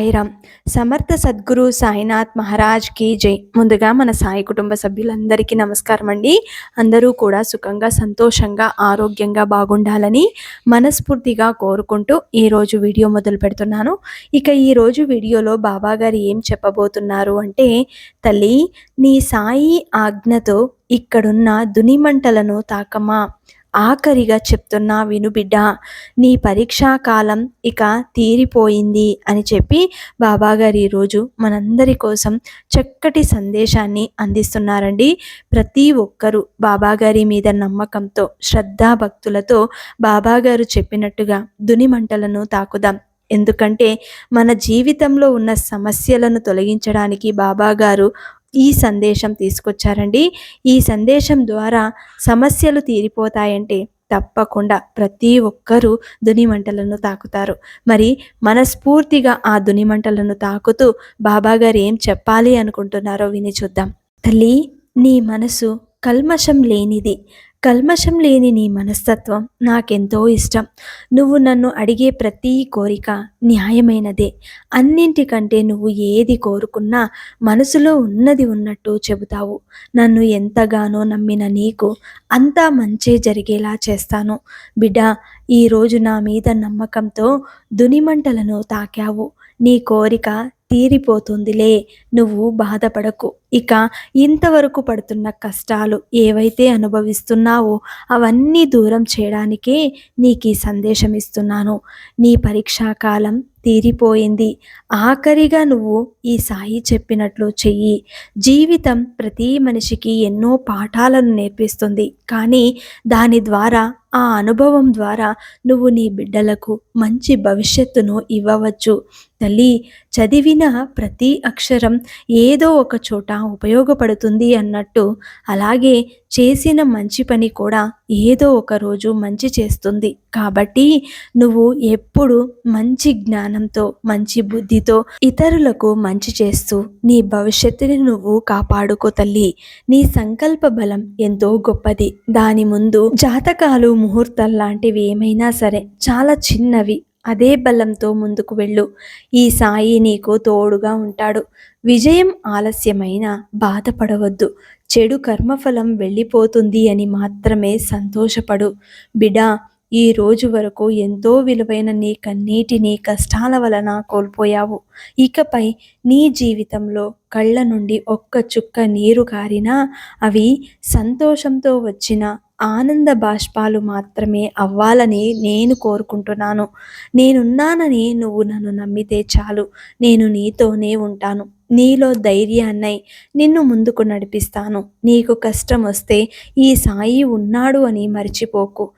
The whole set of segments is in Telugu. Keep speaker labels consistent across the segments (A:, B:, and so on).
A: సాయిరామ్ సమర్థ సద్గురు సాయినాథ్ మహారాజ్కి జై. ముందుగా మన సాయి కుటుంబ సభ్యులందరికీ నమస్కారం అండి. అందరూ కూడా సుఖంగా సంతోషంగా ఆరోగ్యంగా బాగుండాలని మనస్ఫూర్తిగా కోరుకుంటూ ఈరోజు వీడియో మొదలు పెడుతున్నాను. ఇక ఈరోజు వీడియోలో బాబాగారు ఏం చెప్పబోతున్నారు అంటే తల్లి నీ సాయి ఆజ్ఞతో ఇక్కడున్న దునిమంటలను తాకమా ఆఖరిగా చెప్తున్నా వినుబిడ్డ నీ పరీక్షా కాలం ఇక తీరిపోయింది అని చెప్పి బాబాగారు ఈరోజు మనందరి కోసం చక్కటి సందేశాన్ని అందిస్తున్నారండి. ప్రతి ఒక్కరూ బాబాగారి మీద నమ్మకంతో శ్రద్ధాభక్తులతో బాబాగారు చెప్పినట్టుగా దునిమంటలను తాకుదాం. ఎందుకంటే మన జీవితంలో ఉన్న సమస్యలను తొలగించడానికి బాబాగారు ఈ సందేశం తీసుకొచ్చారండి. ఈ సందేశం ద్వారా సమస్యలు తీరిపోతాయంటే తప్పకుండా ప్రతి ఒక్కరూ దునిమంటలను తాకుతారు. మరి మనస్ఫూర్తిగా ఆ దునిమంటలను తాకుతూ బాబాగారు ఏం చెప్పాలి అనుకుంటున్నారో విని చూద్దాం. తల్లి నీ మనసు కల్మషం లేనిది. కల్మషం లేని నీ మనస్తత్వం నాకెంతో ఇష్టం. నువ్వు నన్ను అడిగే ప్రతి కోరిక న్యాయమైనదే. అన్నింటికంటే నువ్వు ఏది కోరుకున్నా మనసులో ఉన్నది ఉన్నట్టు చెబుతావు. నన్ను ఎంతగానో నమ్మిన నీకు అంతా మంచే జరిగేలా చేస్తాను. బిడ్డ ఈరోజు నా మీద నమ్మకంతో దునిమంటలను తాకావు. నీ కోరిక తీరిపోతుందిలే నువ్వు బాధపడకు. ఇక ఇంతవరకు పడుతున్న కష్టాలు ఏవైతే అనుభవిస్తున్నావో అవన్నీ దూరం చేయడానికే నీకు ఈ సందేశం ఇస్తున్నాను. నీ పరీక్షాకాలం తీరిపోయింది. ఆఖరిగా నువ్వు ఈ సాయి చెప్పినట్లు చెయ్యి. జీవితం ప్రతి మనిషికి ఎన్నో పాఠాలను నేర్పిస్తుంది. కానీ దాని ద్వారా ఆ అనుభవం ద్వారా నువ్వు నీ బిడ్డలకు మంచి భవిష్యత్తును ఇవ్వవచ్చు. తల్లి చదివిన ప్రతి అక్షరం ఏదో ఒక చోట ఉపయోగపడుతుంది అన్నట్టు అలాగే చేసిన మంచి పని కూడా ఏదో ఒక రోజు మంచి చేస్తుంది. కాబట్టి నువ్వు ఎప్పుడు మంచి జ్ఞానంతో మంచి బుద్ధితో ఇతరులకు మంచి చేస్తూ నీ భవిష్యత్తుని నువ్వు కాపాడుకో తల్లి. నీ సంకల్ప బలం ఎంతో గొప్పది. దాని ముందు జాతకాలు ముహూర్తాలు లాంటివి ఏమైనా సరే చాలా చిన్నవి. అదే బలంతో ముందుకు వెళ్ళు. ఈ సాయి నీకు తోడుగా ఉంటాడు. విజయం ఆలస్యమైన బాధపడవద్దు. చెడు కర్మఫలం వెళ్ళిపోతుంది అని మాత్రమే సంతోషపడు. బిడా ఈ రోజు వరకు ఎంతో విలువైన నీ కన్నీటిని కష్టాల వలన కోల్పోయావు. ఇకపై నీ జీవితంలో కళ్ళ నుండి ఒక్క చుక్క నీరు కారినా అవి సంతోషంతో వచ్చిన ఆనంద బాష్పాలు మాత్రమే అవ్వాలని నేను కోరుకుంటున్నాను. నేనున్నానని నువ్వు నన్ను నమ్మితే చాలు. నేను నీతోనే ఉంటాను. నీలో ధైర్యాన్నై నిన్ను ముందుకు నడిపిస్తాను. నీకు కష్టం వస్తే ఈ సాయి ఉన్నాడు అని మర్చిపోకు.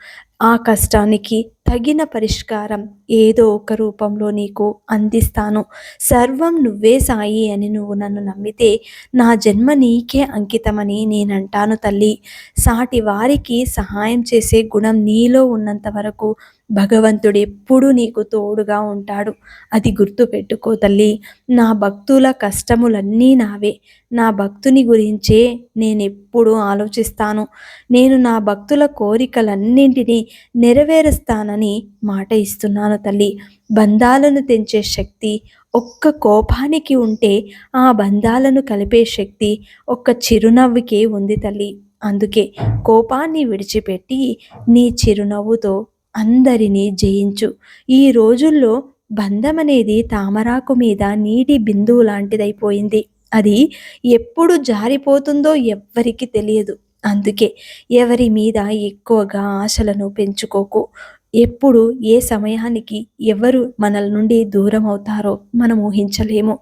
A: ఆ కష్టానికి తగిన పరిష్కారం ఏదో ఒక రూపంలో నీకు అందిస్తాను. సర్వం నువ్వే సాయి అని నువ్వు నన్ను నమ్మితే నా జన్మ నీకే అంకితమని నేనంటాను తల్లి. సాటి వారికి సహాయం చేసే గుణం నీలో ఉన్నంత వరకు భగవంతుడు ఎప్పుడూ నీకు తోడుగా ఉంటాడు. అది గుర్తు పెట్టుకో తల్లి. నా భక్తుల కష్టములన్నీ నావే. నా భక్తుని గురించే నేనెప్పుడూ ఆలోచిస్తాను. నేను నా భక్తుల కోరికలన్నింటినీ నెరవేరుస్తానని మాట ఇస్తున్నాను తల్లి. బంధాలను తెంచే శక్తి ఒక్క కోపానికి ఉంటే ఆ బంధాలను కలిపే శక్తి ఒక్క చిరునవ్వుకే ఉంది తల్లి. అందుకే కోపాన్ని విడిచిపెట్టి నీ చిరునవ్వుతో అందరినీ జయించు. ఈ రోజుల్లో బంధం అనేది తామరాకు మీద నీటి బిందువు లాంటిదైపోయింది. అది ఎప్పుడు జారిపోతుందో ఎవ్వరికి తెలియదు. అందుకే ఎవరి మీద ఎక్కువగా ఆశలను పెంచుకోకు. ఎప్పుడు ఏ సమయానికి ఎవరు మనల నుండి దూరం అవుతారో మనం ఊహించలేము.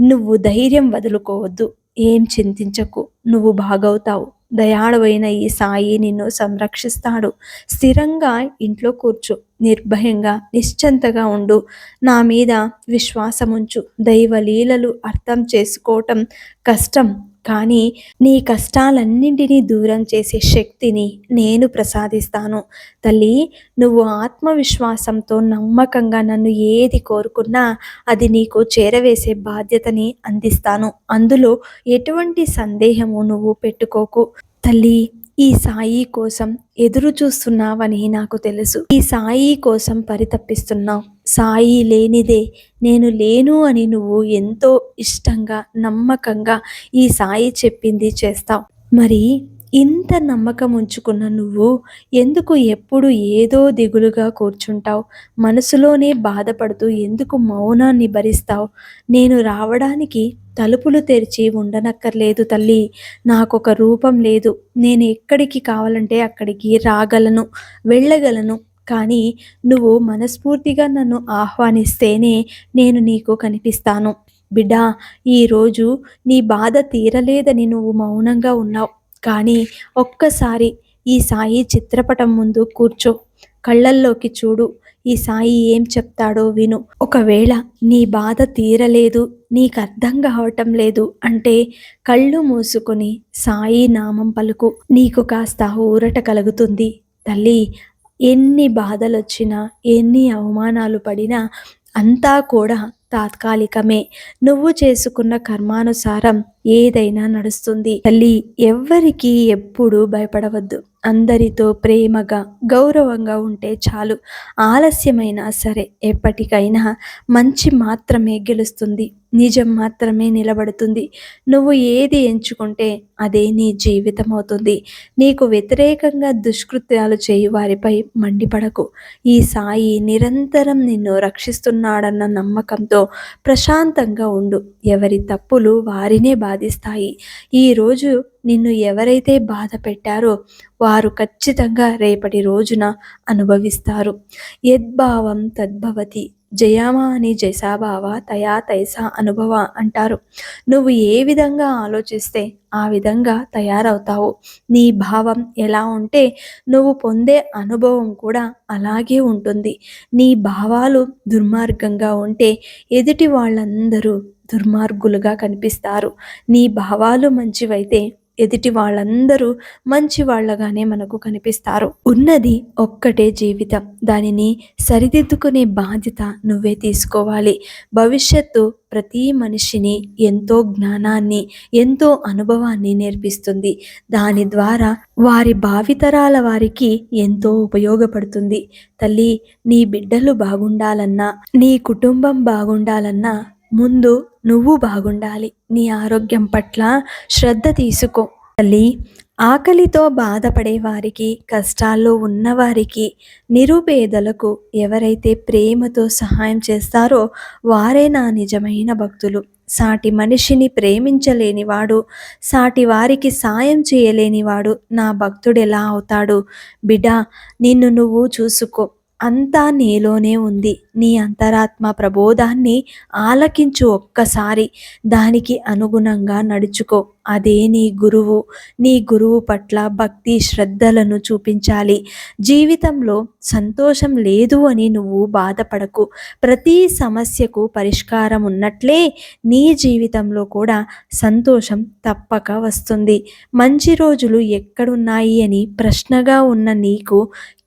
A: నువ్వు ధైర్యం వదులుకోవద్దు ఏం చింతించకు. నువ్వు బాగవుతావు. దయాళువైన ఈ సాయి నిన్ను సంరక్షిస్తాడు. స్థిరంగా ఇంట్లో కూర్చో. నిర్భయంగా నిశ్చంతగా ఉండు. నా మీద విశ్వాసముంచు. దైవ లీలలు అర్థం చేసుకోవటం కష్టం. కానీ నీ కష్టాలన్నింటినీ దూరం చేసే శక్తిని నేను ప్రసాదిస్తాను. తల్లి నువ్వు ఆత్మవిశ్వాసంతో నమ్మకంగా నన్ను ఏది కోరుకున్నా అది నీకు చేరవేసే బాధ్యతని అందిస్తాను. అందులో ఎటువంటి సందేహము నువ్వు పెట్టుకోకు. తల్లి ఈ సాయి కోసం ఎదురు చూస్తున్నావని నాకు తెలుసు. ఈ సాయి కోసం పరితప్పిస్తున్నావు సాయి లేనిదే నేను లేను అని నువ్వు ఎంతో ఇష్టంగా నమ్మకంగా ఈ సాయి చెప్పింది చేస్తావు. మరి ఇంత నమ్మకం ఉంచుకున్న నువ్వు ఎందుకు ఎప్పుడు ఏదో దిగులుగా కూర్చుంటావు? మనసులోనే బాధపడుతూ ఎందుకు మౌనాన్ని భరిస్తావు? నేను రావడానికి తలుపులు తెరిచి ఉండనక్కర్లేదు తల్లి. నాకొక రూపం లేదు. నేను ఎక్కడికి కావాలంటే అక్కడికి రాగలను వెళ్ళగలను. కానీ నువ్వు మనస్ఫూర్తిగా నన్ను ఆహ్వానిస్తేనే నేను నీకు కనిపిస్తాను. బిడ్డా ఈరోజు నీ బాధ తీరలేదని నువ్వు మౌనంగా ఉన్నావు. కానీ ఒక్కసారి ఈ సాయి చిత్రపటం ముందు కూర్చో. కళ్ళల్లోకి చూడు. ఈ సాయి ఏం చెప్తాడో విను. ఒకవేళ నీ బాధ తీరలేదు నీకు అర్థం కావటం లేదు అంటే కళ్ళు మూసుకొని సాయి నామం పలుకు. నీకు కాస్త ఊరట కలుగుతుంది. తల్లి ఎన్ని బాధలు వచ్చినా ఎన్ని అవమానాలు పడినా అంతా కూడా తాత్కాలికమే. నువ్వు చేసుకున్న కర్మానుసారం ఏదైనా నడుస్తుంది. తల్లి ఎవ్వరికి ఎప్పుడు భయపడవద్దు. అందరితో ప్రేమగా గౌరవంగా ఉంటే చాలు. ఆలస్యమైనా సరే ఎప్పటికైనా మంచి మాత్రమే గెలుస్తుంది. నిజం మాత్రమే నిలబడుతుంది. నువ్వు ఏది ఎంచుకుంటే అదే నీ జీవితం అవుతుంది నీకు వ్యతిరేకంగా దుష్కృత్యాలు చేయు వారిపై మండిపడకు. ఈ సాయి నిరంతరం నిన్ను రక్షిస్తున్నాడన్న నమ్మకంతో ప్రశాంతంగా ఉండు. ఎవరి తప్పులు వారినే బాధిస్తాయి. ఈరోజు నిన్ను ఎవరైతే బాధ పెట్టారో వారు ఖచ్చితంగా రేపటి రోజున అనుభవిస్తారు. యద్భావం తద్భవతి జయామా అని జయసాభావ తయా తైసా అనుభవ అంటారు. నువ్వు ఏ విధంగా ఆలోచిస్తే ఆ విధంగా తయారవుతావు. నీ భావం ఎలా ఉంటే నువ్వు పొందే అనుభవం కూడా అలాగే ఉంటుంది. నీ భావాలు దుర్మార్గంగా ఉంటే ఎదుటి వాళ్ళందరూ దుర్మార్గులుగా కనిపిస్తారు. నీ భావాలు మంచివైతే ఎదుటి వాళ్ళందరూ మంచి వాళ్ళగానే మనకు కనిపిస్తారు. ఉన్నది ఒక్కటే జీవితం. దానిని సరిదిద్దుకునే బాధ్యత నువ్వే తీసుకోవాలి. భవిష్యత్తు ప్రతి మనిషిని ఎంతో జ్ఞానాన్ని ఎంతో అనుభవాన్ని నేర్పిస్తుంది. దాని ద్వారా వారి భావితరాల వారికి ఎంతో ఉపయోగపడుతుంది. తల్లి నీ బిడ్డలు బాగుండాలన్నా నీ కుటుంబం బాగుండాలన్నా ముందు నువ్వు బాగుండాలి. నీ ఆరోగ్యం పట్ల శ్రద్ధ తీసుకో. తల్లి ఆకలితో బాధపడే వారికి కష్టాల్లో ఉన్నవారికి నిరుపేదలకు ఎవరైతే ప్రేమతో సహాయం చేస్తారో వారే నా నిజమైన భక్తులు. సాటి మనిషిని ప్రేమించలేనివాడు సాటి వారికి సాయం చేయలేనివాడు నా భక్తుడెలా అవుతాడు? బిడా నిన్ను నువ్వు చూసుకో. అంతా నీలోనే ఉంది. నీ అంతరాత్మ ప్రబోధాన్ని ఆలకించు ఒక్కసారి. దానికి అనుగుణంగా నడుచుకో. అదే నీ గురువు. నీ గురువు పట్ల భక్తి శ్రద్ధలను చూపించాలి. జీవితంలో సంతోషం లేదు అని నువ్వు బాధపడకు. ప్రతి సమస్యకు పరిష్కారం ఉన్నట్లే నీ జీవితంలో కూడా సంతోషం తప్పక వస్తుంది. మంచి రోజులు ఎక్కడున్నాయి అని ప్రశ్నగా ఉన్న నీకు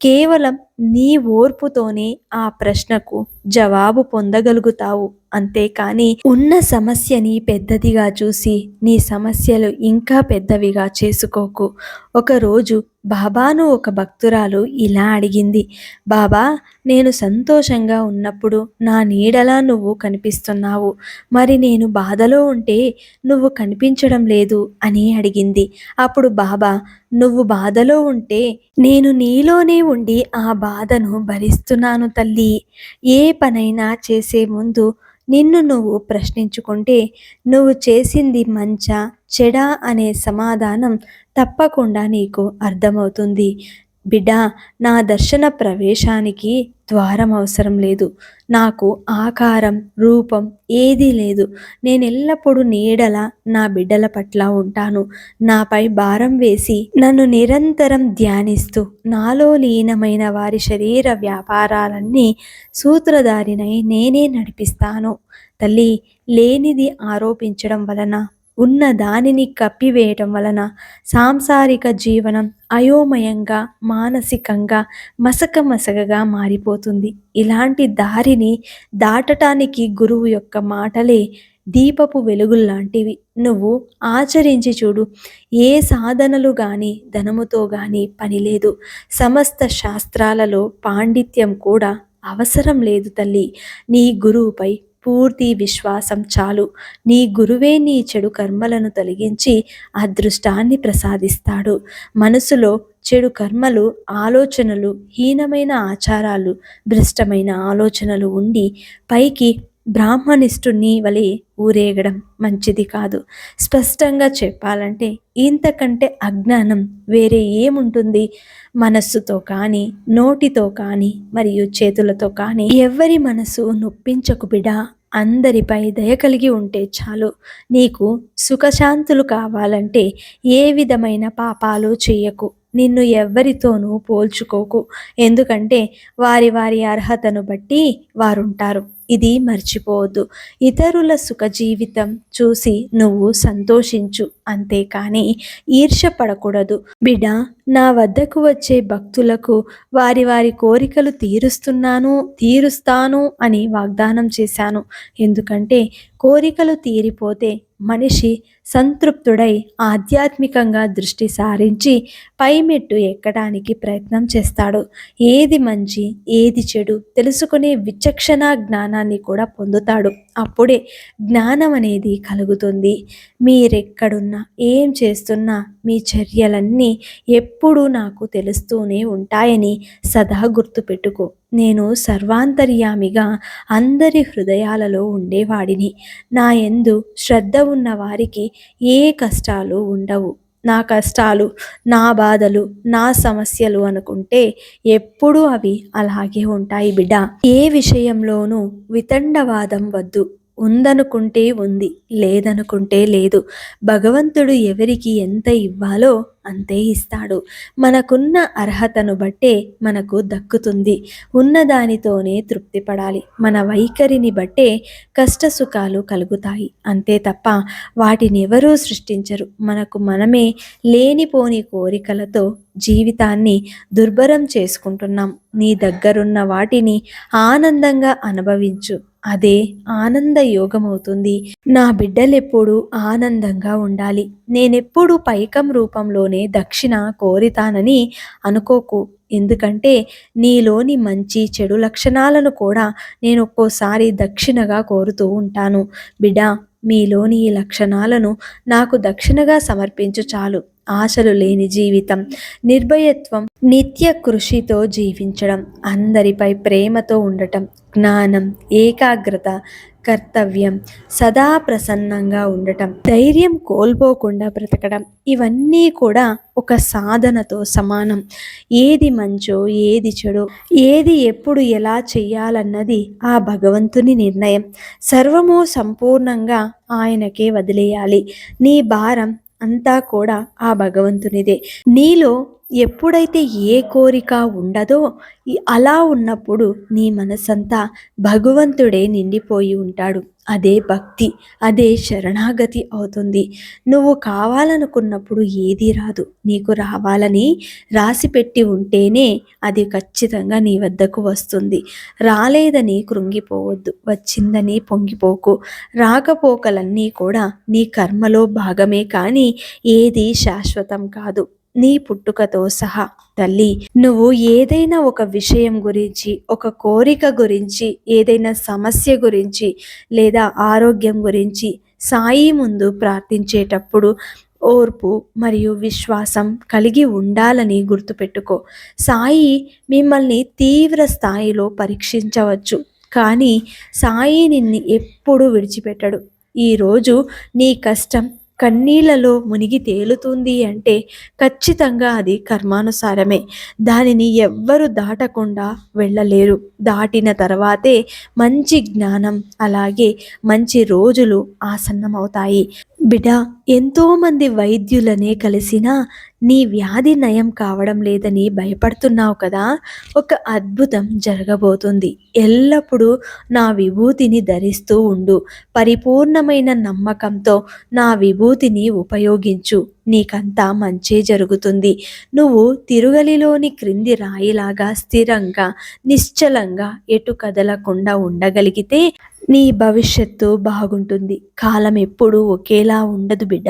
A: కేవలం నీ ఓర్పుతోనే ఆ ప్రశ్నకు జవాబు పొందగలుగుతావు. అంతేకాని ఉన్న సమస్యని పెద్దదిగా చూసి నీ సమస్యలు ఇంకా పెద్దవిగా చేసుకోకు. ఒకరోజు బాబాను ఒక భక్తురాలు ఇలా అడిగింది. బాబా నేను సంతోషంగా ఉన్నప్పుడు నా నీడలా నువ్వు కనిపిస్తున్నావు. మరి నేను బాధలో ఉంటే నువ్వు కనిపించడం లేదు అని అడిగింది. అప్పుడు బాబా నువ్వు బాధలో ఉంటే నేను నీలోనే ఉండి ఆ బాధను భరిస్తున్నాను తల్లి. ఏ పనైనా చేసే ముందు నిన్ను నువ్వు ప్రశ్నించుకుంటే నువ్వు చేసింది మంచా చెడా అనే సమాధానం తప్పకుండా నీకు అర్థమవుతుంది. బిడ్డ నా దర్శన ప్రవేశానికి ద్వారం అవసరం లేదు. నాకు ఆకారం రూపం ఏదీ లేదు. నేను ఎల్లప్పుడూ నీడల నా బిడ్డల పట్ల ఉంటాను. నాపై భారం వేసి నన్ను నిరంతరం ధ్యానిస్తూ నాలో లీనమైన వారి శరీర వ్యాపారాలన్నీ సూత్రధారినై నేనే నడిపిస్తాను. తల్లి లేనిది ఆరోపించడం వలన ఉన్న దానిని కప్పివేయటం వలన సాంసారిక జీవనం అయోమయంగా మానసికంగా మసక మసకగా మారిపోతుంది. ఇలాంటి దారిని దాటటానికి గురువు యొక్క మాటలే దీపపు వెలుగుల్లాంటివి నువ్వు ఆచరించి చూడు. ఏ సాధనలు కానీ ధనముతో కానీ పని లేదు. సమస్త శాస్త్రాలలో పాండిత్యం కూడా అవసరం లేదు తల్లి. నీ గురువుపై పూర్తి విశ్వాసం చాలు. నీ గురువే నీ చెడు కర్మలను తొలగించి అదృష్టాన్ని ప్రసాదిస్తాడు. మనసులో చెడు కర్మలు ఆలోచనలు హీనమైన ఆచారాలు భ్రష్టమైన ఆలోచనలు ఉండి పైకి బ్రాహ్మణిష్ఠుని వలె ఊరేగడం మంచిది కాదు. స్పష్టంగా చెప్పాలంటే ఇంతకంటే అజ్ఞానం వేరే ఏముంటుంది? మనస్సుతో కానీ నోటితో కానీ మరియు చేతులతో కానీ ఎవరి మనసు నొప్పించకు బిడా. అందరిపై దయ కలిగి ఉంటే చాలు. నీకు సుఖశాంతులు కావాలంటే ఏ విధమైన పాపాలు చేయకు. నిన్ను ఎవ్వరితోనూ పోల్చుకోకు. ఎందుకంటే వారి వారి అర్హతను బట్టి వారుంటారు. ఇది మర్చిపోవద్దు. ఇతరుల సుఖజీవితం చూసి నువ్వు సంతోషించు అంతేకాని ఈర్ష పడకూడదు నా వద్దకు వచ్చే భక్తులకు వారి వారి కోరికలు తీరుస్తున్నాను తీరుస్తాను అని వాగ్దానం చేశాను. ఎందుకంటే కోరికలు తీరిపోతే మనిషి సంతృప్తుడై ఆధ్యాత్మికంగా దృష్టి సారించి పైమెట్టు ఎక్కడానికి ప్రయత్నం చేస్తాడు. ఏది మంచి ఏది చెడు తెలుసుకునే విచక్షణ జ్ఞానం జ్ఞానాన్ని కూడా పొందుతాడు. అప్పుడే జ్ఞానం అనేది కలుగుతుంది. మీరెక్కడున్నా ఏం చేస్తున్నా మీ చర్యలన్నీ ఎప్పుడూ నాకు తెలుస్తూనే ఉంటాయని సదా గుర్తుపెట్టుకో. నేను సర్వాంతర్యామిగా అందరి హృదయాలలో ఉండేవాడిని. నా ఎందు శ్రద్ధ ఉన్న వారికి ఏ కష్టాలు ఉండవు. నా కష్టాలు నా బాధలు నా సమస్యలు అనుకుంటే ఎప్పుడూ అవి అలాగే ఉంటాయి బిడ్డ. ఏ విషయంలోనూ వితండవాదం వద్దు. ఉందనుకుంటే ఉంది లేదనుకుంటే లేదు. భగవంతుడు ఎవరికి ఎంత ఇవ్వాలో అంతే ఇస్తాడు. మనకున్న అర్హతను బట్టే మనకు దక్కుతుంది. ఉన్నదానితోనే తృప్తి పడాలి మన వైఖరిని బట్టే కష్ట సుఖాలు కలుగుతాయి. అంతే తప్ప వాటిని ఎవరూ సృష్టించరు. మనకు మనమే లేనిపోని కోరికలతో జీవితాన్ని దుర్భరం చేసుకుంటున్నాం. నీ దగ్గరున్న వాటిని ఆనందంగా అనుభవించు. అదే ఆనంద యోగమవుతుంది నా బిడ్డలెప్పుడు ఆనందంగా ఉండాలి. నేనెప్పుడు పైకం రూపంలోనే దక్షిణ కోరితానని అనుకోకు. ఎందుకంటే నీలోని మంచి చెడు లక్షణాలను కూడా నేను ఒక్కోసారి దక్షిణగా కోరుతూ ఉంటాను. బిడా మీలోని ఈ లక్షణాలను నాకు దక్షిణగా సమర్పించు చాలు. ఆశలు లేని జీవితం నిర్భయత్వం నిత్య కృషితో జీవించడం అందరిపై ప్రేమతో ఉండటం జ్ఞానం ఏకాగ్రత కర్తవ్యం సదా ప్రసన్నంగా ఉండటం ధైర్యం కోల్పోకుండా బ్రతకడం ఇవన్నీ కూడా ఒక సాధనతో సమానం. ఏది మంచో ఏది చెడు ఏది ఎప్పుడు ఎలా చెయ్యాలన్నది ఆ భగవంతుని నిర్ణయం. సర్వము సంపూర్ణంగా ఆయనకే వదిలేయాలి. నీ భారం అంతా కూడా ఆ భగవంతునిదే. నీలో ఎప్పుడైతే ఏ కోరిక ఉండదో అలా ఉన్నప్పుడు నీ మనసంతా భగవంతుడే నిండిపోయి ఉంటాడు. అదే భక్తి అదే శరణాగతి అవుతుంది. నువ్వు కావాలనుకున్నప్పుడు ఏదీ రాదు. నీకు రావాలని రాసిపెట్టి ఉంటేనే అది ఖచ్చితంగా నీ వద్దకు వస్తుంది. రాలేదని కృంగిపోవద్దు. వచ్చిందని పొంగిపోకు. రాకపోకలన్నీ కూడా నీ కర్మలో భాగమే కానీ ఏది శాశ్వతం కాదు. నీ పుట్టుకతో సహా. తల్లి నువ్వు ఏదైనా ఒక విషయం గురించి ఒక కోరిక గురించి ఏదైనా సమస్య గురించి లేదా ఆరోగ్యం గురించి సాయి ముందు ప్రార్థించేటప్పుడు ఓర్పు మరియు విశ్వాసం కలిగి ఉండాలని గుర్తుపెట్టుకో. సాయి మిమ్మల్ని తీవ్ర స్థాయిలో పరీక్షించవచ్చు కానీ సాయి నిన్ను ఎప్పుడూ విడిచిపెట్టడు. ఈరోజు నీ కష్టం కన్నీళ్ళలో మునిగి తేలుతుంది అంటే ఖచ్చితంగా అది కర్మానుసారమే. దానిని ఎవ్వరు దాటకుండా వెళ్ళలేరు. దాటిన తర్వాతే మంచి జ్ఞానం అలాగే మంచి రోజులు ఆసన్నమవుతాయి. బిడ్డ ఎంతోమంది వైద్యులనే కలిసినా నీ వ్యాధి నయం కావడం లేదని భయపడుతున్నావు కదా? ఒక అద్భుతం జరగబోతుంది. ఎల్లప్పుడూ నా విభూతిని ధరిస్తూ ఉండు. పరిపూర్ణమైన నమ్మకంతో నా విభూతిని ఉపయోగించు. నీకంతా మంచే జరుగుతుంది. నువ్వు తిరుగలిలోని క్రింది రాయిలాగా స్థిరంగా నిశ్చలంగా ఎటు కదలకుండా ఉండగలిగితే నీ భవిష్యత్తు బాగుంటుంది. కాలం ఎప్పుడూ ఒకేలా ఉండదు బిడ్డ.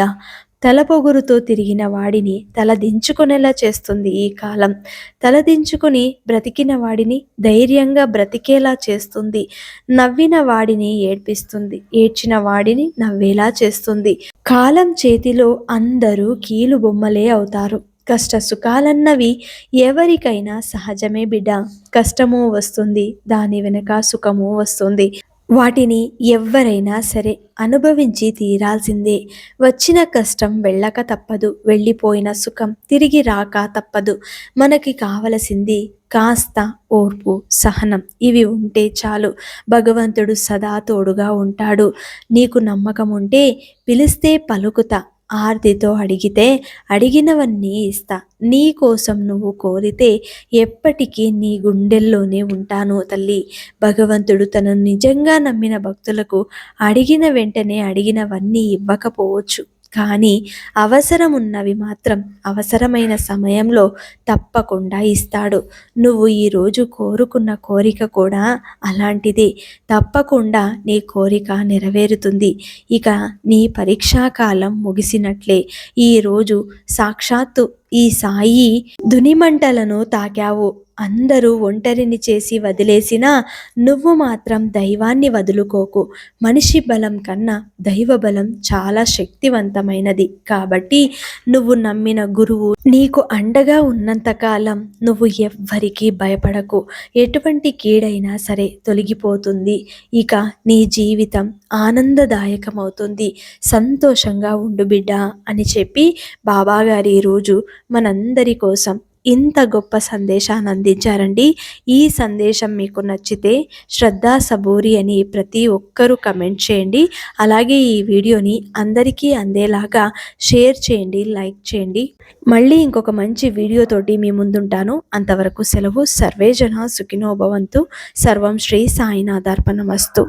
A: తలపొగురుతో తిరిగిన వాడిని తల దించుకునేలా చేస్తుంది ఈ కాలం. తలదించుకుని బ్రతికిన వాడిని ధైర్యంగా బ్రతికేలా చేస్తుంది. నవ్విన వాడిని ఏడ్పిస్తుంది. ఏడ్చిన వాడిని నవ్వేలా చేస్తుంది. కాలం చేతిలో అందరూ కీలు బొమ్మలే అవుతారు. కష్ట సుఖాలన్నవి ఎవరికైనా సహజమే బిడ్డ. కష్టము వస్తుంది దాని వెనక సుఖము వస్తుంది. వాటిని ఎవ్వరైనా సరే అనుభవించి తీరాల్సిందే. వచ్చిన కష్టం వెళ్ళక తప్పదు వెళ్ళిపోయిన సుఖం తిరిగి రాక తప్పదు. మనకి కావలసింది కాస్త ఓర్పు సహనం. ఇవి ఉంటే చాలు. భగవంతుడు సదా తోడుగా ఉంటాడు. నీకు నమ్మకం ఉంటే పిలిస్తే పలుకుతా. ఆర్తితో అడిగితే అడిగినవన్నీ ఇస్తా. నీ కోసం నువ్వు కోరితే ఎప్పటికీ నీ గుండెల్లోనే ఉంటాను తల్లి. భగవంతుడు తనను నిజంగా నమ్మిన భక్తులకు అడిగిన వెంటనే అడిగినవన్నీ ఇవ్వకపోవచ్చు. కానీ అవసరం ఉన్నవి మాత్రం అవసరమైన సమయంలో తప్పకుండా ఇస్తాడు. నువ్వు ఈరోజు కోరుకున్న కోరిక కూడా అలాంటిదే. తప్పకుండా నీ కోరిక నెరవేరుతుంది. ఇక నీ పరీక్షాకాలం ముగిసినట్లే. ఈరోజు సాక్షాత్తు ఈ సాయి దునిమంటలను తాకావు. అందరూ ఒంటరిని చేసి వదిలేసినా నువ్వు మాత్రం దైవాన్ని వదులుకోకు. మనిషి బలం కన్నా దైవ బలం చాలా శక్తివంతమైనది. కాబట్టి నువ్వు నమ్మిన గురువు నీకు అండగా ఉన్నంతకాలం నువ్వు ఎవ్వరికీ భయపడకు. ఎటువంటి కీడైనా సరే తొలగిపోతుంది. ఇక నీ జీవితం ఆనందదాయకమవుతుంది. సంతోషంగా ఉండు బిడ్డ అని చెప్పి బాబాగారు ఈరోజు మనందరి కోసం ఇంత గొప్ప సందేశాన్ని అందించారండి. ఈ సందేశం మీకు నచ్చితే శ్రద్ధా సబూరి అని ప్రతి ఒక్కరూ కమెంట్ చేయండి. అలాగే ఈ వీడియోని అందరికీ అందేలాగా షేర్ చేయండి లైక్ చేయండి. మళ్ళీ ఇంకొక మంచి వీడియోతోటి మీ ముందుంటాను. అంతవరకు సెలవు. సర్వేజన సుఖినోభవంతు సర్వం శ్రీ సాయినాథార్పణమస్తు.